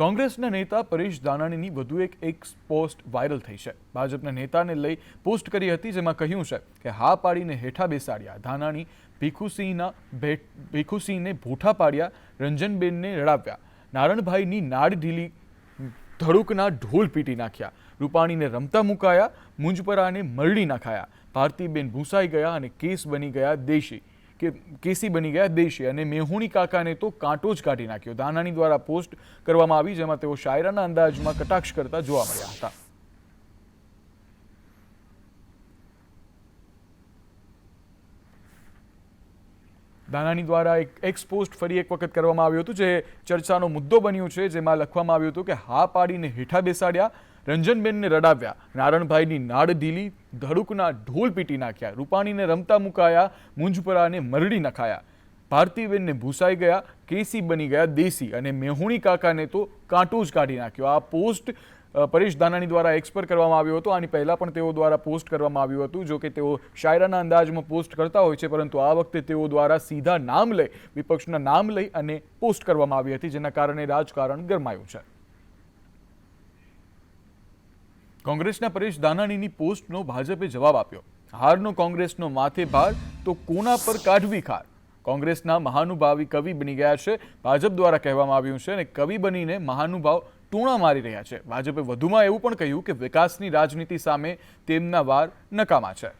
કોંગ્રેસના નેતા પરેશ દાનાણીની વધુ એક એક પોસ્ટ વાયરલ થઈ છે. ભાજપના નેતાને લઈ પોસ્ટ કરી હતી જેમાં કહ્યું છે કે હા પાડીને હેઠા બેસાડ્યા. ધાનાણી ભીખુસિંહના ભેટ, ભીખુસિંહને ભૂઠા પાડ્યા, રંજનબેનને રડાવ્યા. નારણભાઈની નાડ ઢીલી, ધડુકના ઢોલ પીટી નાખ્યા. રૂપાણીને રમતા મુકાયા, મુંજપરાને મરડી નાખાયા. ભારતીબેન ભૂસાઈ ગયા અને કેસ બની ગયા દેશી. કે કેસી બની ગયા દેશી અને મેહુણી કાકાને તો કાંટો જ કાઢી નાખ્યો. દાનાણી દ્વારા પોસ્ટ કરવામાં આવી, જેમાં તેઓ શાયરાના અંદાજમાં કટાક્ષ કરતા જોવા મળ્યા હતા. દાનાણી દ્વારા એક એક્સ પોસ્ટ ફરી એક વખત કરવામાં આવ્યું હતું, જે ચર્ચાનો મુદ્દો બન્યું છે, જેમાં લખવામાં આવ્યું હતું કે હા પાડીને હેઠા બેસાડ્યા, રંજનબેનને રડાવ્યા. નારણભાઈની નાડ ઢીલી ધડુકના ઢોલ પીટી નાખ્યા, રૂપાણીને રમતા મુકાયા, મુંજપરાને મરડી નખાયા. ભારતીબેનને ભૂસાઈ ગયા, કેસી બની ગયા દેશી અને મેહુણી કાકાને તો કાંટો જ કાઢી નાખ્યો. આ પોસ્ટ પરેશ દાનાણી દ્વારા એક્સ કરવામાં આવ્યો હતો. આની પહેલાં પણ તેઓ દ્વારા પોસ્ટ કરવામાં આવ્યું હતું. જો કે તેઓ શાયરાના અંદાજમાં પોસ્ટ કરતા હોય છે, પરંતુ આ વખતે તેઓ દ્વારા સીધા નામ લઈ, વિપક્ષના નામ લઈ અને પોસ્ટ કરવામાં આવી હતી, જેના કારણે રાજકારણ ગરમાયું છે. કોંગ્રેસના પરેશ દાનાણીની પોસ્ટનો ભાજપે જવાબ આપ્યો. હારનો કોંગ્રેસનો માથે ભાર તો કોના પર કાઢવી ખાર? કોંગ્રેસના મહાનુભાવી કવિ બની ગયા છે, ભાજપ દ્વારા કહેવામાં આવ્યું છે અને કવિ બનીને મહાનુભાવ ટૂણા મારી રહ્યા છે. ભાજપે વધુમાં એવું પણ કહ્યું કે વિકાસની રાજનીતિ સામે તેમના વાર નકામા છે.